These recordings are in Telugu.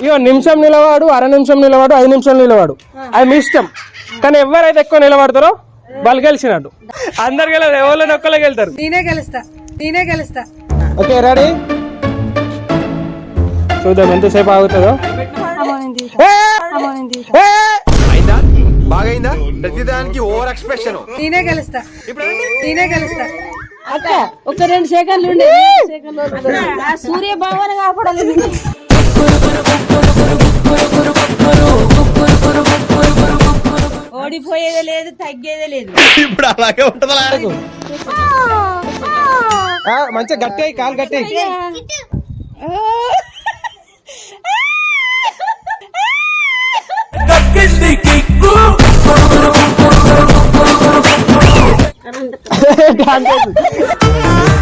ఇగో నిమిషం నిలవాడు అర నిమిషం నిలవాడు ఐదు నిమిషం నిలవాడు అది మీ ఇష్టం కానీ ఎవరైతే ఎక్కువ నిలబడతారో వాళ్ళు గెలిచినట్టు అందరు గెలదు ఎవరు ఒక్కలే వెళ్తారు నేనే గెలుస్తా నేనే గెలుస్తా ఓకే రెడీ చూద్దాం ఎంతసేపు ఆగుతుందో! అయిందా బాగైందా ప్రతిదానికి ఓవర్ ఎక్స్ప్రెషన్ నేనే గెలుస్తా నేనే గెలుస్తా అక్క ఒక రెండు సెకండ్లు ఉండే. ఆ సూర్య భగవాన్ కాపాడాలి. నిన్ను. ఓడిపోయేదే లేదు తగ్గేదే లేదు. ఇప్పుడు అలాగే ఉంటుందా ఆ, మంచిగా గట్టి కాలు గట్టి అయ్యి. డాన్స్ 干嘿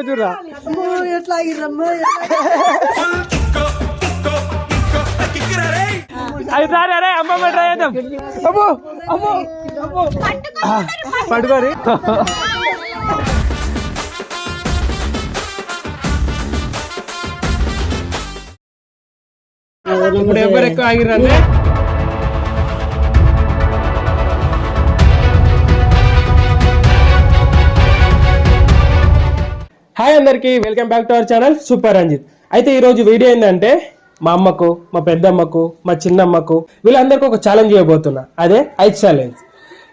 పేజ్ దగ్గర ఉంటురా ఎట్లా ఆగిర్రమ్మా అది సారీ అరే అమ్మమ్మ ట్రై చేద్దాం అమ్మో అమ్మో అమ్మో ఆ, పట్టుకోరి ఇప్పుడు ఎవరు ఎక్కువ ఆగిరంటే హాయ్ అందరికీ welcome back to our channel super Ranjith. అయితే ఈరోజు వీడియో ఏంటంటే మా అమ్మకు మా పెద్దమ్మకు మా చిన్నమ్మకు వీళ్ళందరికీ ఒక ఛాలెంజ్ చేయబోతున్నా అదే ఐస్ ఛాలెంజ్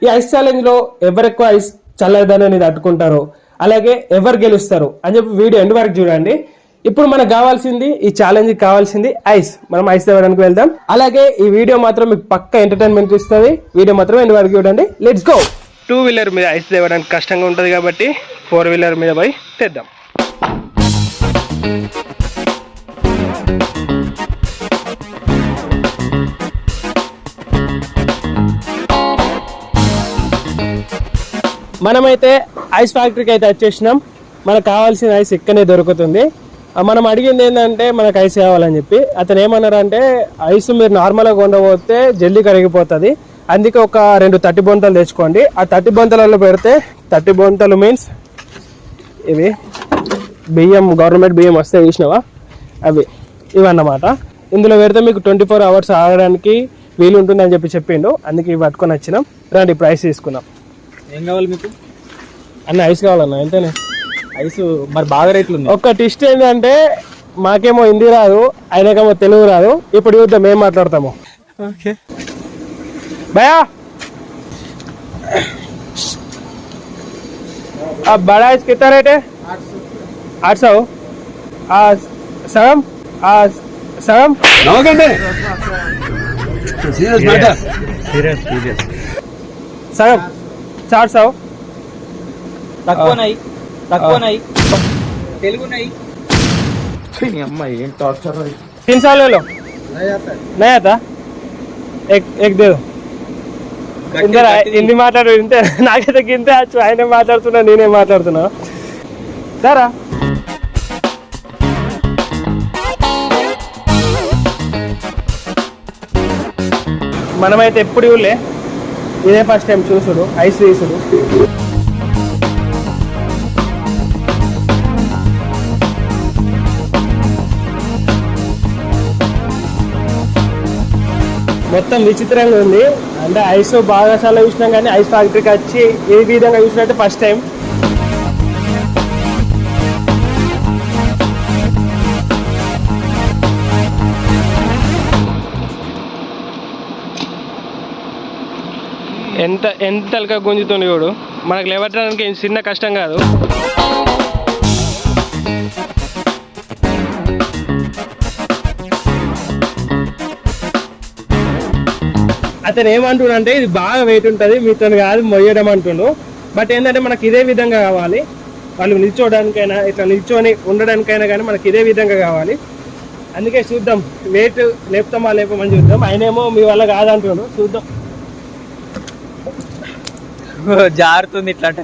ఈ ఐస్ ఛాలెంజ్లో ఎవరెక్కువ ఎవరు ఎక్కువ ఐస్ చల్లదనని తట్టుకుంటారో అలాగే ఎవరు గెలుస్తారు అని చెప్పి వీడియో ఎండ్ వరకు చూడండి. ఇప్పుడు మనకు కావాల్సింది ఈ ఛాలెంజ్ కావాల్సింది ఐస్. మనం ఐస్ తేవడానికి వెళ్దాం. అలాగే ఈ వీడియో మాత్రం మీకు పక్క ఎంటర్టైన్మెంట్ ఇస్తుంది. వీడియో మాత్రం ఎండ్ వరకు చూడండి. లెట్స్ గో టూ వీలర్ మీద ఐస్ తేవడానికి కష్టంగా ఉంటుంది కాబట్టి ఫోర్ వీలర్ మీద పోయి తెద్దాం. మనమైతే ఐస్ ఫ్యాక్టరీకి అయితే వచ్చేసినాం. మనకు కావాల్సిన ఐస్ ఇక్కడనే దొరుకుతుంది. మనం అడిగింది ఏంటంటే మనకు ఐస్ కావాలని చెప్పి. అతను ఏమన్నారంటే ఐస్ మీరు నార్మల్గా కొండపోతే జల్దీ కరిగిపోతుంది. అందుకే ఒక రెండు తట్టి బొంతలు తెచ్చుకోండి. ఆ తట్టి బొంతలలో పెడితే తట్టి బొంతలు మీన్స్ ఇవి బియ్యం గవర్నమెంట్ బియ్యం వస్తే చూసినావా అవి ఇవన్నమాట ఇందులో పెడితే మీకు ట్వంటీ ఫోర్ అవర్స్ ఆగడానికి వీలు ఉంటుందని చెప్పి చెప్పిండు అందుకే ఇవి పట్టుకొని వచ్చినాం రండి ఇప్పుడు ఐస్ తీసుకుందాం ఏం కావాలి మీకు అన్న ఐస్ కావాలన్నా ఎంతనే ఐస్ మరి బాగా రేట్లు ఉన్నాయి ఒక్క టిస్ట్ ఏంటంటే మాకేమో హిందీ రాదు ఆయనకేమో తెలుగు రాదు ఇప్పుడు చూద్దాం ఏం మాట్లాడతాము ఓకే భయా अब बड़ा आइस कितना रेट है आठ सौ सगम आ, सगम सगम चार सौ తక్కువ నై తక్కువ నై తెలుగు నై అమ్మాయి ఏం టార్చర్ तीन सौ ले लो नहीं आता एक एक दे दो ఇందర హిందీ మాట్లాడు ఇంతే నాకైతే గింతే వచ్చు ఆయనే మాట్లాడుతున్నా నేనే మాట్లాడుతున్నా సరా మనమైతే ఎప్పుడు ఇవ్వలే ఇదే ఫస్ట్ టైం చూసుడు ఐస్ తీసుడు మొత్తం విచిత్రంగా ఉంది. అంటే ఐస్ బాగా చూసినాం కానీ ఐస్ ఫ్యాక్టరీకి వచ్చి ఏ విధంగా చూసినట్టు ఫస్ట్ టైం ఎంత ఎంత తలక గుంజుతుంది చూడు. మనకు లేవటానికి ఏం చిన్న కష్టం కాదు. అతను ఏమంటుండు అంటే ఇది బాగా వెయిట్ ఉంటుంది మీతో కాదు మొయ్యడం అంటుండు. బట్ ఏంటంటే మనకి ఇదే విధంగా కావాలి. వాళ్ళు నిల్చోవడానికైనా ఇట్లా నిల్చొని ఉండడానికైనా కానీ మనకి ఇదే విధంగా కావాలి. అందుకే చూద్దాం వెయిట్ లేపుతామా లేపమని చూద్దాం. ఆయనేమో మీ వల్ల కాదంటున్నాడు చూద్దాం. జారుతుంది ఇట్లా అంటే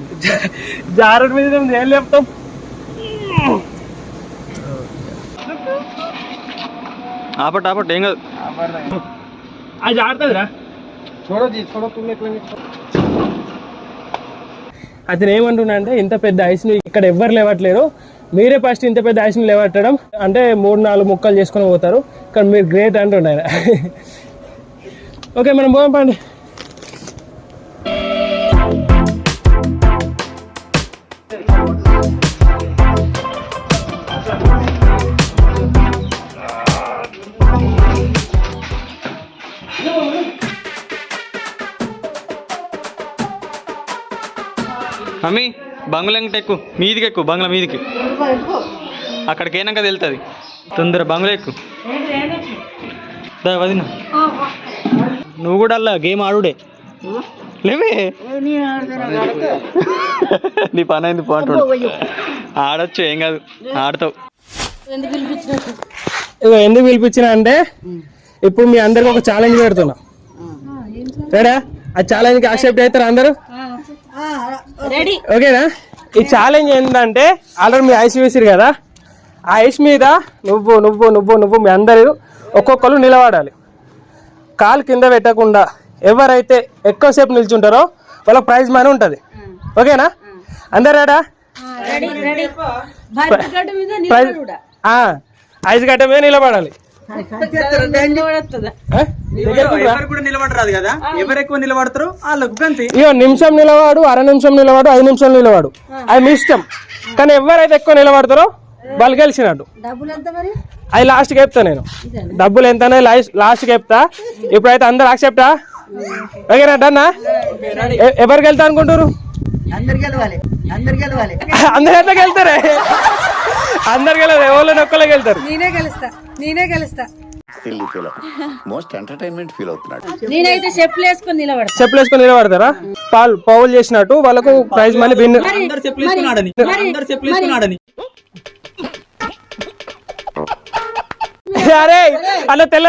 జారుడు మీద ఉంది, ఏం లేపుతాం ఆపట్ ఆపట్ ఏం కాదు అది జారుతుందిరా అతను ఏమంటున్నా అంటే ఇంత పెద్ద ఐస్ని ఇక్కడ ఎవ్వరు లేవట్లేరు. మీరే ఫస్ట్ ఇంత పెద్ద ఐస్ని లేవట్టడం అంటే మూడు నాలుగు ముక్కలు చేసుకొని పోతారు. కానీ మీరు గ్రేట్ ఆయన ఓకే మనం పోదాం పండి. బంగ్లా ఎంగట ఎక్కువ మీదికి ఎక్కువ బంగ్లా మీదికి. అక్కడికి అయినాక తెలుస్తుంది తొందర బంగ్లా ఎక్కువ వదిన. నువ్వు కూడా అలా గేమ్ ఆడుడే. లేవే. నీ పని అయింది పోంటాడు ఆడొచ్చు ఏం కాదు. ఆడతావు. ఎందుకు పిలిపించిన అంటే ఇప్పుడు మీ అందరికి ఒక ఛాలెంజ్ పెడుతున్నా. సరేనా ఆ ఛాలెంజ్కి యాక్సెప్ట్ అవుతారు అందరూ? రెడీ ఓకేనా ఈ ఛాలెంజ్ ఏంటంటే ఆల్రెడీ మీ ఐస్ వేసిరు కదా ఆ ఐస్ మీద నువ్వు నువ్వు నువ్వు నువ్వు మీ అందరూ ఒక్కొక్కరు నిలబడాలి. కాలు కింద పెట్టకుండా ఎవరైతే ఎక్కువసేపు నిల్చుంటారో వాళ్ళ ప్రైజ్ మనీ ఉంటుంది. ఓకేనా? అందరేడా రెడీ రెడీ ప్రైజ్ ఐస్ గడ్డ మీద నిలబడాలి. ఎవరు ఎవరు ఇగో నిమిషం నిలవాడు అర నిమిషం నిలవాడు ఐదు నిమిషాలు నిలవాడు. అది మీ ఇష్టం. కానీ ఎవరైతే ఎక్కువ నిలబడతారో వాళ్ళు గెలిచినట్టు. డబ్బులు ఎంత మరి? అది లాస్ట్కి చెప్తా నేను. డబ్బులు ఎంత లాస్ట్కి చెప్తా. ఇప్పుడైతే అందరు యాక్సెప్టా ఓకేనా డన్నా ఎవరికి వెళ్తా అనుకుంటారు అందరు ఎట్లా వెళ్తారే అందరు గెలరు ఎవరిని ఒక్కలే వెళ్తారు నేనే గెలుస్తా. నేనే గెలుస్తా. Silly feel most entertainment feel అవుతున్నాడు నేనైతే చెప్పులు వేసుకొని నిలబడతా చెప్పులు వేసుకొని నిలబడతారా పాలు పౌలు చేసినట్టు వాళ్ళకు ప్రైజ్ మనీ చెప్పులు వేసుకున్నాడని చెప్పులు వేసుకున్నాడని అరే అలా తెల్ల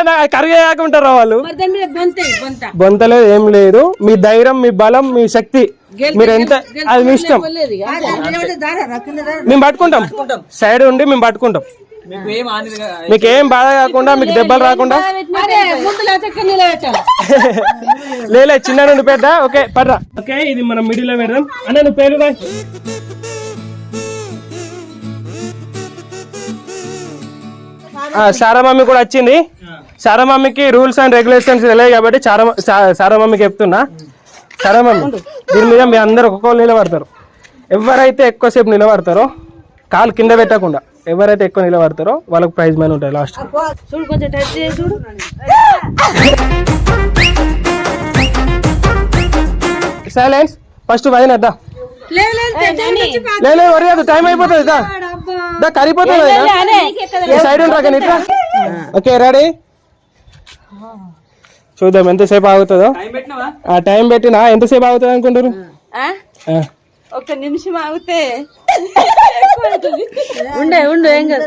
వాళ్ళు మరి దాని మీద బొంత బొంత బొంతలేదు ఏం లేదు మీ ధైర్యం మీ బలం మీ శక్తి మీరు ఎంత అది మీ ఇష్టం. మేము పట్టుకుంటాం సైడ్ ఉండి మేము పట్టుకుంటాం మీకు ఏం ఆని మీకు ఏం బాధ కాకుండా మీకు దెబ్బలు రాకుండా? లేలే చిన్న నుండి పెద్ద ఓకే పర్రా. ఓకే ఇది మనం మిడిల్లో పెడదాం. అన్న నువ్వు పేరు సారా మమ్మీ కూడా వచ్చింది. సారా మమ్మీకి రూల్స్ అండ్ రెగ్యులేషన్స్ తెలియదు కాబట్టి చారా సా- సారా మమ్మీకి చెప్తున్నా. సారా మమ్మీ దీని మీద మీ అందరు ఒక్కొక్కరు నిలబడతారు. ఎవరైతే ఎక్కువసేపు నిలబడతారో కాలు కింద పెట్టకుండా. ఎవరైతే ఎక్కువ నిలబడతారో వాళ్ళకి ప్రైజ్ మనీ ఉంటాయి లాస్ట్ చూడు కొంచెం టచ్ చేసి చూడు. సైలెన్స్ ఫస్ట్ వదినద్దా లేదు లేదు లేదు వరియదు టైం అయిపోతుంది దా దా కరిగిపోతుంది వదినా. ఈ సైడ్ ఉంటా ఇట్లా ఓకే రెడీ చూద్దాం ఎంతసేపు ఆగుతుందో. ఆ టైం పెట్టినా? ఎంతసేపు ఆగుతుంది అనుకుంటారు ఒక్క నిమిషం ఆగితే ఉండే ఉండు ఏం కాదు.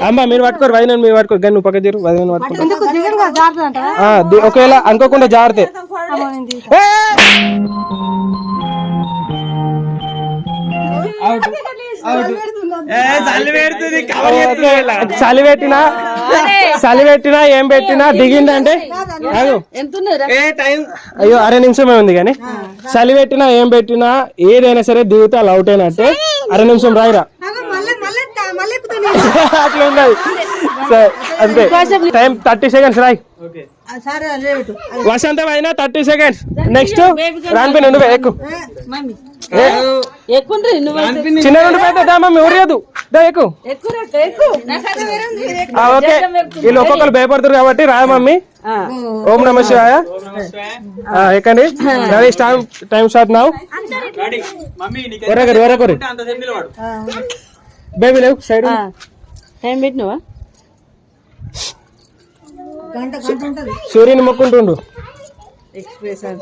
అమ్మా మీరు పట్టుకోరు వదిన మీరు పట్టుకోరు. కానీ నువ్వు పక్క తీరు ది- ఒకవేళ అనుకోకుండా జారితే. ఏ! ఓకే, చలి పెట్టినా చలి పెట్టినా ఏం పెట్టినా దిగిందంటే అయ్యో అర నిమిషమే ఉంది కానీ. చలి పెట్టినా ఏం పెట్టినా ఏదైనా సరే దిగితే అలా అవుట్ అయినట్టే అర నిమిషం రాయిరా. అట్లా అంతే. టైం థర్టీ సెకండ్స్ రాయ్. వసంతం అయినా థర్టీ సెకండ్స్ నెక్స్ట్ రానిపై మమ్మీ. ఎక్కువ నువ్వు చిన్న నుండి పెద్ద మమ్మీ ఊరియదు. ఓకే. వీళ్ళు ఒక్కొక్కరు భయపడతారు కాబట్టి రాయ మమ్మీ. ఆ. ఓం నమ శివాయ. ఎక్కండి. రెడీ టైం టైం స్టార్ట్ నావు రెడీ మమ్మీ నీకు వరకరి వరకరి బేబీ లేవు సైడ్ ఆ. టైం పెట్టినవా? గంట గంట ఉంటది. సూర్యుని మొక్కుంటుండు. ఎక్స్ప్రెషన్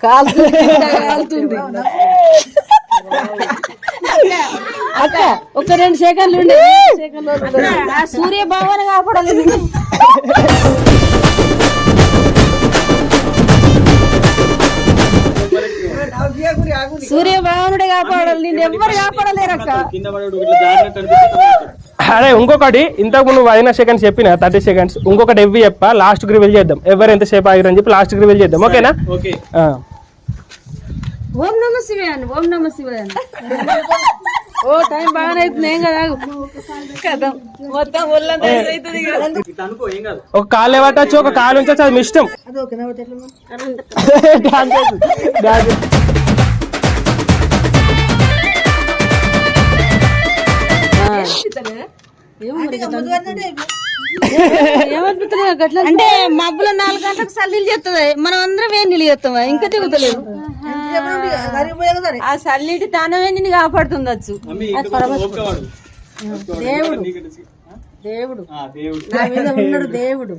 కాలుతుంది అక్క ఒక రెండు సెకండ్లు ఉండే. సూర్య భగవాన్ కాపాడాలి. నిన్ను. సూర్య భగవానుడే కాపాడాలి నేను ఎవ్వరు కాపాడలేరు అక్క అరే ఇంకొకటి ఇంతకు ముందు అయిన సెకండ్స్ చెప్పిన థర్టీ సెకండ్స్ ఇంకొకటి ఎవ్వి చెప్ప లాస్ట్ రివీల్ చేద్దాం. ఎవరు ఎంతసేపు ఆగిరని చెప్పి లాస్ట్ రివీల్ చేద్దాం. ఓకేనా? ఓకే. ఆ. ఓం నమ శివాయ ఓం నమ శివాయ ఓ టైం బాగానే అవుతుంది ఏం కదా కదా మొత్తం ఒళ్ళంతా ఒక కాలు పట్టచ్చు ఒక కాలు ఉంచచ్చు అది మీ ఇష్టం. అంటే మబ్బులో నాలుగు గంటలకు సల్లీలు చేస్తుంది మనం అందరం వేడి నీళ్ళు చేస్తామా ఇంకా దిగుతలేదు ఆ సల్లిటి తానమే నిన్ను కాపాడుతుండొచ్చు. దేవుడు. దేవుడు. ఆ, దేవుడు. నా మీద ఉన్నాడు దేవుడు.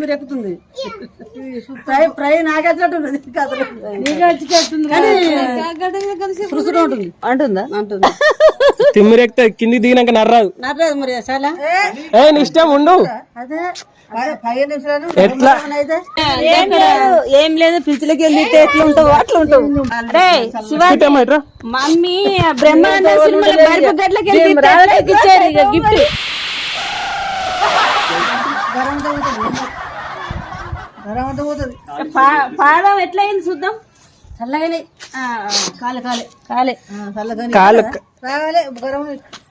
మీరు ఎక్కుతుంది ప్రై ప్రై నాకెచ్చినట్టుంది కథలు నీకు వచ్చేటట్టుంది ఉంటుంది. అంటుందా? అంటుంది. తిమ్మిరెక్తే కింది దిగినాక నర్రాదు. నర్రాదు మరి చాలా? ఏ? ఇష్టం ఉండు. అదే. ఎట్లా? ఏం లేదు పిచ్చిలకి వెళ్ళి ఎట్లా ఉంటావు అట్లా ఉంటావు. రే శివ ఇటమ్మా ఇట్రా. మమ్మీ సినిమాలో ఇచ్చారు ఇక గిఫ్ట్ గరంతా పోతుంది గరంతా పోతుంది పాదం ఎట్లా అయింది చూద్దాం. చల్లగానే. కాలే కాలే. కాలే. చల్లగానే కాలు. రాగాలే గరం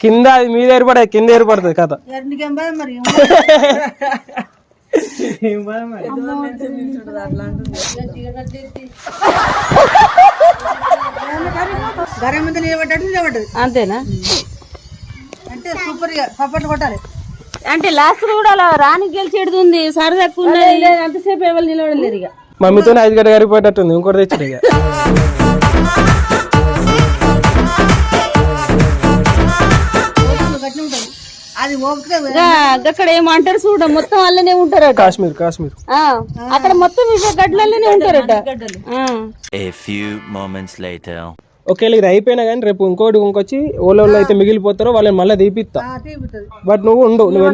కింద అది మీద ఏర్పడదు కింద ఏర్పడుతుంది కథ. ఎన్నికేం బాధ మరి? గరం మీద నిలబడ్డట్టు నిలబడ్డది. అంతేనా? అంటే సూపర్గా పప్పట్లు కొట్టాలి. అంటే లాస్ట్ కూడా అలా రాని గెలిచేది ఉంది సరదాకు అంతసేపు ఎవరు నిలబడలేరు ఇక. మమ్మీతో ఐదు గడ్డ గారిపోయేటట్టుంది ఇంకోటి తెచ్చాడు ఇక. గట్టి ఉంటుంది అది ఓపిక గా- అక్కడ ఏమో అంటారు చూడ మొత్తం అల్లనే ఉంటారట. కాశ్మీర్ కాశ్మీర్. ఆ, అక్కడ మొత్తం ఇవే గడ్డలలోనే ఉంటారట. ఆ. A few moments later. ఒకవేళ ఇది అయిపోయినా కానీ రేపు ఇంకోటి ఇంకొచ్చి ఓలో అయితే మిగిలిపోతారో వాళ్ళని మళ్ళీ తీపిస్తా. బట్ నువ్వు ఉండు నువ్వు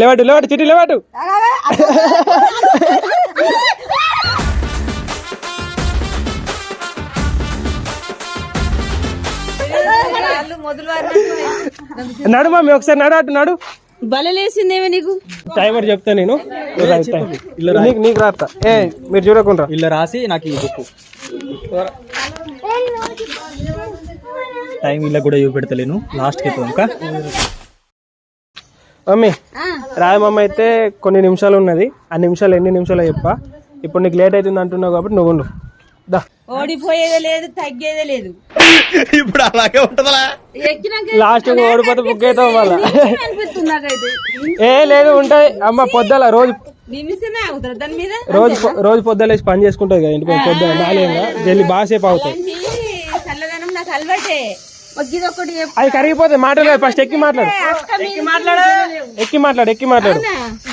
లేవాటు లేవాటు చిట్టి లేవాటు నడు మమ్మీ ఒకసారి నడు అటు నడు. బలలేసిందేమో నీకు? టైమర్ చెప్తా నేను. నీకు నీకు రాస్తా. ఏ మీరు చూడకుండా. ఇలా రాసి నాకు ఈ బుక్ టైం ఇలా కూడా చూపెడతలేను. లాస్ట్కి అయితే ఇంకా మమ్మీ రాయ మమ్మ అయితే కొన్ని నిమిషాలు ఉన్నది. ఆ నిమిషాలు ఎన్ని నిమిషాలు చెప్పా? ఇప్పుడు నీకు లేట్ అవుతుంది అంటున్నావు కాబట్టి నువ్వు ఓడిపోయేదే లేదు తగ్గేదే లేదు. ఇప్పుడు అలాగే ఉంటదలా ఎక్కినాక లాస్ట్ ఓడిపోతే బుక్ అనిపిస్తుంది నాకైతే? ఏ లేదు ఉంటాయి. అమ్మ పొద్దుల రోజు నిమిషమే ఆగుతారు దాని మీద? రోజు రోజు పొద్దులేసి పని చేసుకుంటుంది కదా ఇంటికి పొద్దున నాలుగు జల్లి బాగా సేపు అవుతాయి. చల్లదనం నాకు అలవాటే. అది కరిగిపోతే మాట్లాడలేదు ఫస్ట్ ఎక్కి మాట్లాడు. ఎక్కి మాట్లాడు. ఎక్కి మాట్లాడు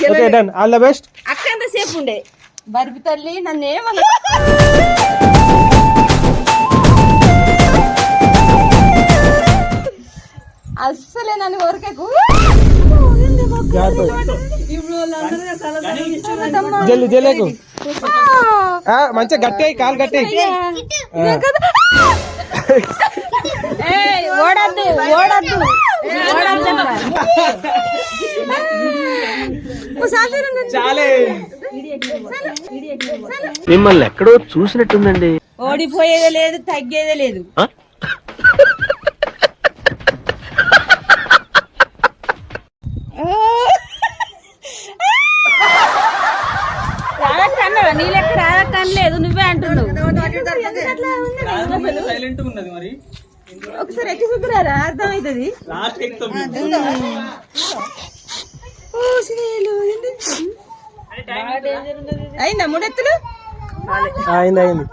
okay done all the best అక్క ఎంతసేపు ఉండే? బరిపి తల్లి నన్ను ఏమన్నా అస్సలే నన్ను ఊరికేకు జల్లి జల్లేకు మంచిగా గట్టి అయ్యి కాలు గట్టి. ఓడద్దు ఓడద్దు మిమ్మల్ని ఎక్కడో చూసినట్టుందండి. ఓడిపోయేదే లేదు తగ్గేదే లేదు. అన్నావా నీ లెక్క రాధక్క అనలేదు నువ్వే అంటున్నావు. సైలెంట్ ఉన్నది మరి. ఒకసారి ఎక్కి చూద్దురారా అర్థమవుతుంది లాస్ట్ ఎక్కుతాం అయిందా మూడెత్తులు? అయింది అయింది.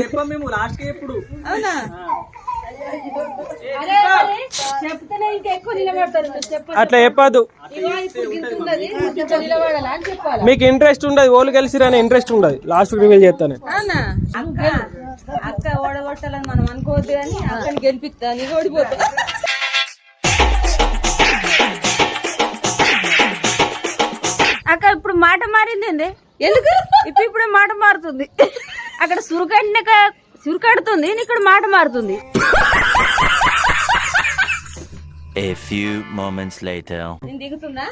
చెప్పాం మేము లాస్ట్ ఎప్పుడు? అవునా? చెప్తేనే ఇంకా ఎక్కువ నిలబడతారు చెప్పండి అట్లా చెప్పాలి? మీకు ఇంట్రెస్ట్ ఉండదు ఓళ్ళు కలిసిరనే ఇంట్రెస్ట్ ఉండదు. లాస్ట్ రివీల్ చేస్తాను అక్క ఓడగొట్టాలని మనం అనుకోవద్దు కానీ అక్కని గెలిపిస్తా నీకు ఓడిపోతా. అక్క ఇప్పుడు మాట మారింది ఏంది? ఎందుకు? ఇప్పుడు ఇప్పుడు మాట మారుతుంది. అక్కడ సురుకడినాక సురుకడుతుంది ఇక్కడ మాట మారుతుంది. A few moments later. నేను దిగుతున్నా?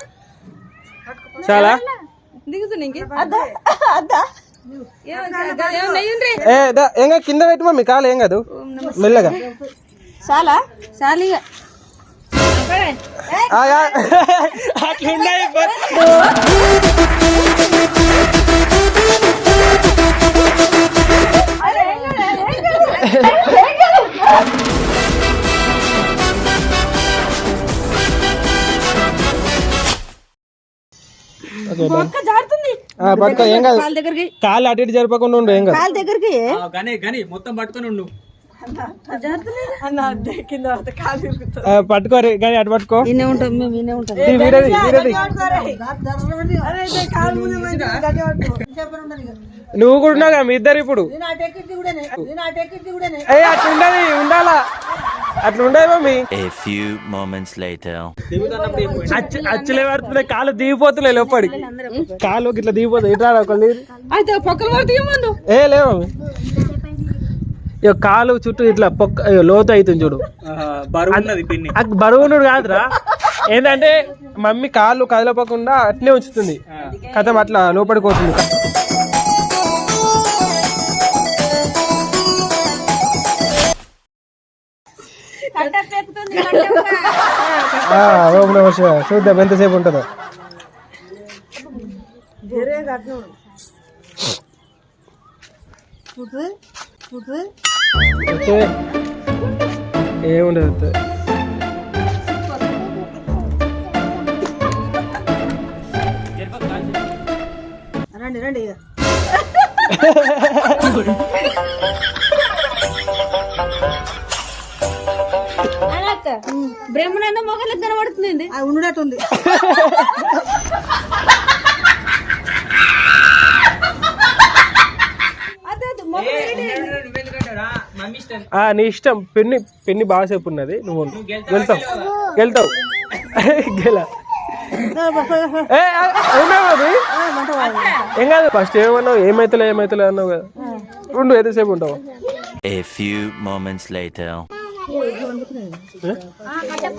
చాలా? దిగుతున్నా ఇంక? అద్దా అద్దా. ఏమన్నా అయ్యిండ్రి ఏ దా, ఏం కాదు, పెట్టి మమ్మీ కాలు ఏం కాదు? మెల్లగా. చాలా? చాలిగా. అట్లున్నాయి బ- పట్టుకో ఏం కాదు. కాళ్ళ అటు ఇటు జరపకుండా ఉండు ఏం కాదు. కాళ్ళ దగ్గరికి. కానీ కానీ మొత్తం పట్టుకొని ఉండు. ఆ, పట్టుకో రే, కానీ అటు పట్టుకో. ఈయనే ఉంటాం మేము ఈయనే ఉంటాం. నువ్వు కూడా ఉన్నావు కదా మీ ఇద్దరు ఇప్పుడు. ఏ అట్లా ఉండదు ఉండాలా? అట్లా ఉండదు మమ్మీ. అచ్చులే పడుతున్నాయి కాలు దిగిపోతున్నాయి లోపడి. కాలు ఇట్లా దిగిపోతాయి ఇట్లా ఒకళ్ళు అయితే పక్కన ఏ లేవు మమ్మీ. ఇక కాలు చుట్టూ ఇట్లా పొక్క లోతు అవుతుంది చూడు. బరువు కాదురా. ఏంటంటే మమ్మీ కాళ్ళు కదలపకుండా అట్నే ఉంచుతుంది. కథం అట్లా లోపలికి పోతుంది. ఆ, ఓం నమః శివాయ. చూద్దాం ఎంతసేపు ఉంటుందో. అయితే ఏముండదు అయితే. రండి రండి ఇక. అక్క బ్రహ్మనంద మొగలకు కనబడుతుంది ఆ ఉన్నట్టుంది ఆ, నీ ఇష్టం పెన్ని పెన్ని బాగా సేపు ఉన్నది నువ్వు. వెళ్తావు వెళ్తావు గెల ఏ, కాదు ఫస్ట్ ఏమన్నావు ఏమైతలే ఏమైతలే అన్నావు కదా ఉండు ఎంతసేపు ఉంటావు A few moments later.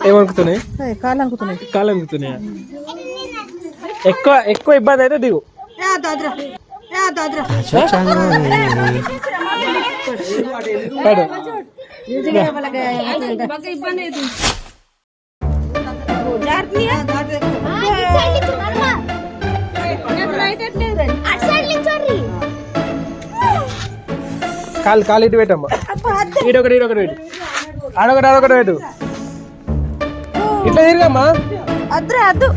ఏమనుకుతున్నాయి కాలు అనుకుతున్నాయి కాలు అనుకుతున్నాయా ఎక్కువ ఎక్కువ ఇబ్బంది అయితే దిగు కాలు కాలు ఇటు పెట్టమ్మా. ఈడొకటి ఈడొకటి పెట్టు. ఆడొకటి ఆడొకటి పెట్టు. ఇట్లా తిరుగమ్మా. అద్దు.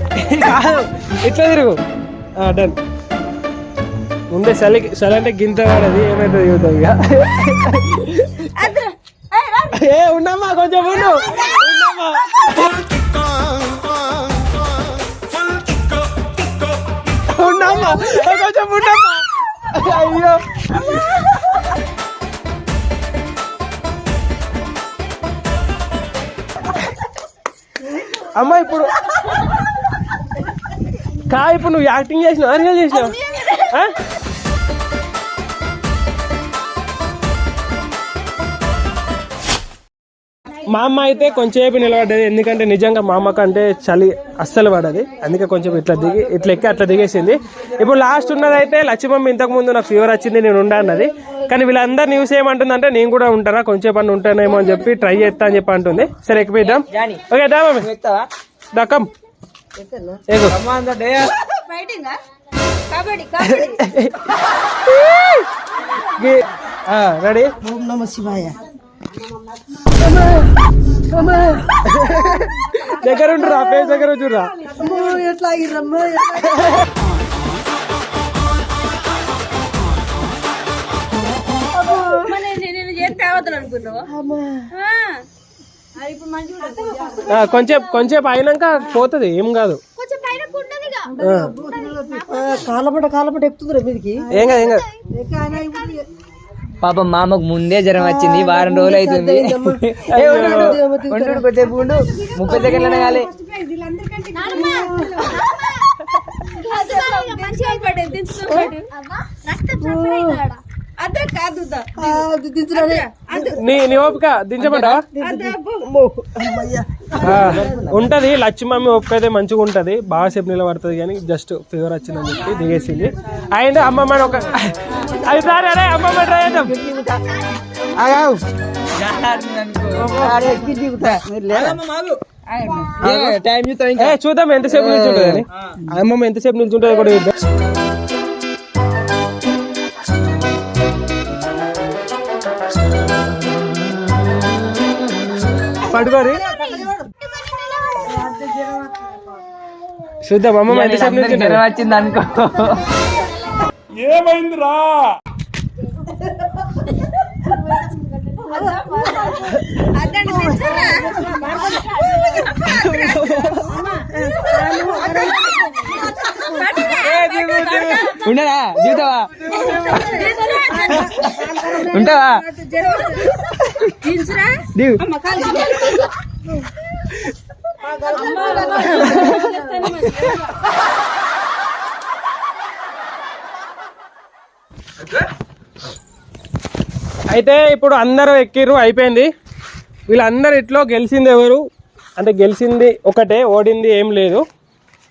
కాదు ఇట్లా తిరుగు. డన్ ముందే చలి చలి అంటే గింత వాడది ఏమైతే చూద్దాం ఇక. ఏ ఉండమ్మా కొంచెం ఉండు. ఉండమ్మా ఏ, కొంచెం ఉండమ్మా అయ్యో. అమ్మా ఇప్పుడు కా ఇప్పుడు నువ్వు యాక్టింగ్ చేసినావు? రియల్ చేసినావు? మా అమ్మ అయితే కొంచెంసేపు నిలబడ్డది. ఎందుకంటే నిజంగా మా అమ్మకు అంటే చలి అస్సలు పడది. అందుకే కొంచెం ఇట్లా దిగి ఇట్లా ఎక్కి అట్లా దిగేసింది. ఇప్పుడు లాస్ట్ ఉన్నదైతే లక్ష్మమ్మ ఇంతకు ముందు నాకు ఫీవర్ వచ్చింది నేను ఉండా అన్నది. కానీ వీళ్ళందరూ న్యూస్ ఏమంటుందంటే నేను కూడా ఉంటానా? కొంచెం పని ఉంటానేమో అని చెప్పి ట్రై చేస్తా అని చెప్పి అంటుంది. సరే ఎక్కిపోయిద్దాం ఓకే దా మమ్మీ దక్కం రెడీ? ఓం నమ శివాయ. దగ్గర ఉంటురా పేజ్ దగ్గర చూడరా ఎట్లా కొంచెం. కొంచెం అయినాక పోతుంది ఏం కాదు. కాళ్ళపట కాళ్ళపట ఎక్కుతుంది రే మీదికి. ఏం కాదు ఏం కాదు. పాపం మామకు ముందే జ్వరం వచ్చింది వారం రోజులు అవుతుంది. కొద్దిసేపు ఉండు. ముప్పై సెకండ్లనే కాలే. నీ ఓపిక దించమంటావా? ఉంటది. లచ్చి మమ్మీ ఓపిక అయితే మంచిగా ఉంటది. బాగా సేపు నిలబడుతుంది కానీ జస్ట్ ఫీవర్ వచ్చిందని చెప్పి దిగేసింది. అండ్ అమ్మమ్మ ఒక అది సార్ అరే అమ్మమ్మ ట్రై చేద్దాం. చూద్దాం ఎంతసేపు నిల్చుంటుంది అమ్మమ్మ ఎంతసేపు నిల్చుంటుంది కూడా చూద్దాం. పడుకోరి చూద్దాం అమ్మమ్మ ఎంతసేపు జ్వరం వచ్చింది అనుకో. ఉండరా? చూద్దావా ఉంటావా? దిగు. అయితే ఇప్పుడు అందరూ ఎక్కిర్రు అయిపోయింది. వీళ్ళందరు ఇట్లో గెలిచింది ఎవరు? అంటే గెలిచింది ఒకటే ఓడింది ఏం లేదు.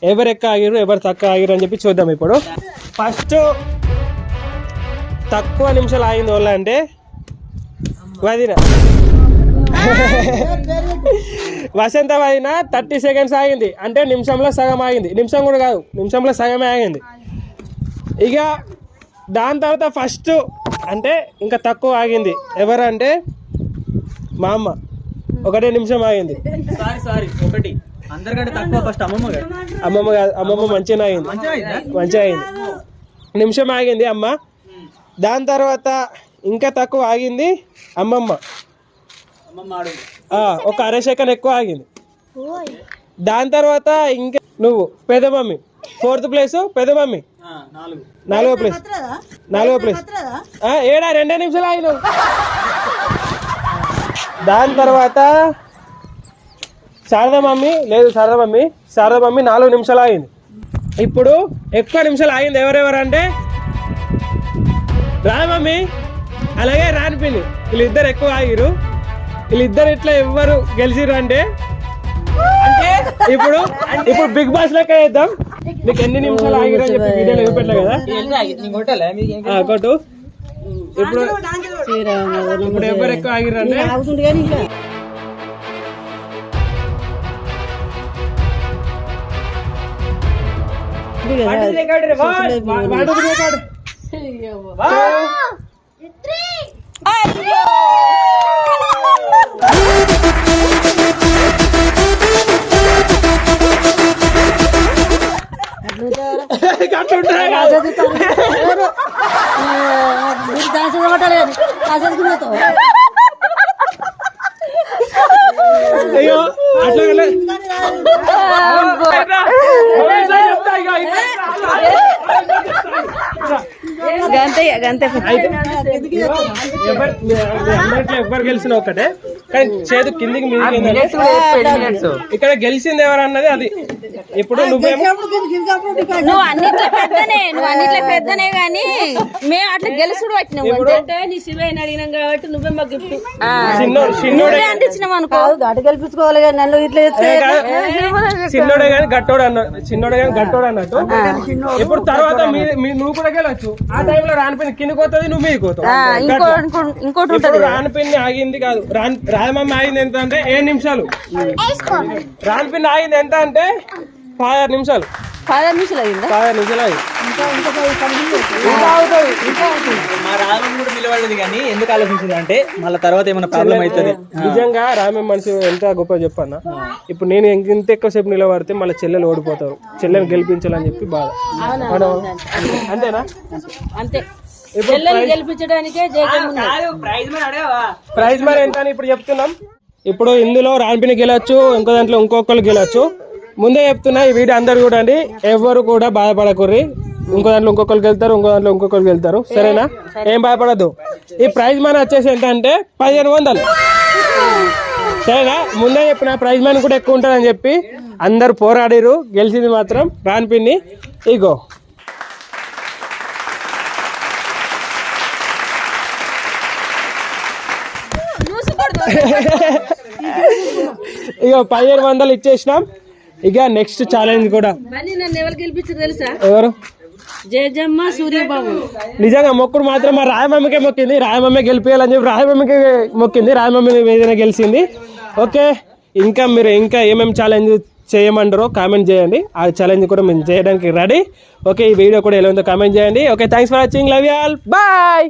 ఎవరు ఎక్క ఆగిరు ఎవరు తక్కువ ఆగిరు అని చెప్పి చూద్దాం ఇప్పుడు. ఫస్ట్ తక్కువ నిమిషాలు ఆగింది వాళ్ళ అంటే వదిన. వసంత వదిన థర్టీ సెకండ్స్ ఆగింది. అంటే నిమిషంలో సగం ఆగింది. నిమిషం కూడా కాదు నిమిషంలో సగమే ఆగింది. ఇక దాని తర్వాత ఫస్ట్ అంటే ఇంకా తక్కువ ఆగింది. ఎవరంటే మా అమ్మ. ఒకటే నిమిషం ఆగింది. సారీ సారీ ఒకటి. అందరికంటే తక్కువ ఫస్ట్ అమ్మమ్మ అమ్మమ్మ కాదు అమ్మమ్మ మంచిగా ఆగింది? మంచిగా అయింది నిమిషం ఆగింది అమ్మ. దాని తర్వాత ఇంకా తక్కువ ఆగింది అమ్మమ్మ. ఒక అర సెకండ్ ఎక్కువ ఆగింది. దాని తర్వాత ఇంకా నువ్వు పెద్ద మమ్మీ. ఫోర్త్ ప్లేస్ పెద్ద మమ్మీ. నాలుగు. నాలుగో ప్లేస్ నాలుగో ప్లేస్ ఆ, ఏడా రెండే నిమిషాలు ఆగినావు. దాని తర్వాత శారదా మమ్మీ లేదు శారదా మమ్మీ శారదా మమ్మీ నాలుగు నిమిషాలు ఆగింది. ఇప్పుడు ఎక్కువ నిమిషాలు ఆగింది ఎవరెవరు అంటే? రా మమ్మీ. అలాగే రానిపింది వీళ్ళిద్దరు ఎక్కువ ఆగిరు వీళ్ళిద్దరు ఇట్లా ఎవ్వరు గెలిచిరు అంటే? అంటే ఇప్పుడు ఇప్పుడు బిగ్ బాస్ లెక్క చేద్దాం. మీకు ఎన్ని నిమిషాలు ఆగిరు అని చెప్పి వీడియోలో చూపెట్టలే కదా? కొట్టు? ఇప్పుడు ఇప్పుడు ఎవరు ఎక్కువ ఆగిరు అంటే? ఆగుతుంది కానీ ఇంకా మీరు డాన్స్ కొట్టలేదు అసలు పోతావు అయ్యో అట్లా కదా. ఇట్లా చెప్తా ఇక, ఇట్లా. ఎవరు గెలిచిన ఒక్కటే కానీ చేదు కిందికి ఇక్కడ గెలిచింది ఎవరు అన్నది అది. ఇప్పుడు నువ్వు అన్నిట్లో పెద్దనే నువ్వు అన్నిట్లో పెద్దనే గాని మేము అట్లా గెలుసుడు పట్టినావు అంటే నీ శివయ్యని అడిగినాం కాబట్టి నువ్వే మాకు గిఫ్ట్. అనుకో. అటు గెలిపించుకోవాలి నన్ను ఇట్లా చిన్నోడే కానీ గట్టోడు అన్నాడు చిన్నోడే కానీ గట్టోడు అన్నట్టు. ఇప్పుడు తర్వాత నువ్వు కూడా గెలవచ్చు ఆ టైంలో రానిపోయింది కిందకి పోతుంది నువ్వు ఇంకో- ఇంకోటి రానిపిన్ని ఆగింది కాదు. రాన్ రామమ్మ ఆగింది ఎంత అంటే ఏడు నిమిషాలు. రానిపిన్ని ఆగింది ఎంత అంటే పదహారు నిమిషాలు. పదహారు నిమిషాలు అయిందా? పదహారు నిమిషాలు ఆగింది ఇంకా అవుతుంది. ఇంకా అవుతుంది. మా రామం కూడా నిలబడేది కానీ ఎందుకు ఆలోచించింది అంటే మళ్ళీ తర్వాత ఏమైనా ప్రాబ్లం అవుతుంది? నిజంగా రామే మనిషి ఎంత గొప్ప చెప్పన్నా. ఇప్పుడు నేను ఇంక- ఇంత ఎక్కువసేపు నిలబడితే మళ్ళీ చెల్లెలు ఓడిపోతారు. చెల్లెని గెలిపించాలని చెప్పి బాధ? అంతేనా? అంతే. ప్రైజ్ మరి ఎంత అని ఇప్పుడు చెప్తున్నాం. ఇప్పుడు ఇందులో రాన్పిని గెలవచ్చు ఇంకో దాంట్లో ఇంకొకరు గెలవచ్చు ముందే చెప్తున్నా ఈ వీడియో అందరు చూడండి. ఎవరు కూడా బాధపడకుర్రి. ఇంకో దాంట్లో ఇంకొకరికి వెళ్తారు ఇంకో దాంట్లో ఇంకొకరికి వెళ్తారు. సరేనా? ఏం భయపడద్దు ఈ ప్రైజ్ మనీ వచ్చేసి ఏంటంటే పదిహేను వందలు. సరేనా? ముందే చెప్పిన ప్రైజ్ మనీ కూడా ఎక్కువ ఉంటుందని చెప్పి అందరు పోరాడిరు గెలిచింది మాత్రం రాన్పిన్ని ఇగో. ఇక పదిహేను వందలు ఇచ్చేసినాం. ఇక నెక్స్ట్ ఛాలెంజ్ కూడా. ఎవరు జయజమ్మ సూర్యబాబు. నిజంగా మొక్కుడు మాత్రం మా రాయమమ్మకే మొక్కింది. రాయమమ్మే గెలిపేయాలని చెప్పి రాయమమ్మకి మొక్కింది. రాయమమ్మ ఏదైనా గెలిచింది? ఓకే. ఇంకా మీరు ఇంకా ఏమేమి ఛాలెంజ్ చేయమంటారో కామెంట్ చేయండి. ఆ ఛాలెంజ్ కూడా మేము చేయడానికి రెడీ ఓకే ఈ వీడియో కూడా ఎలా ఉందో కామెంట్ చేయండి. Okay thanks for watching love you all bye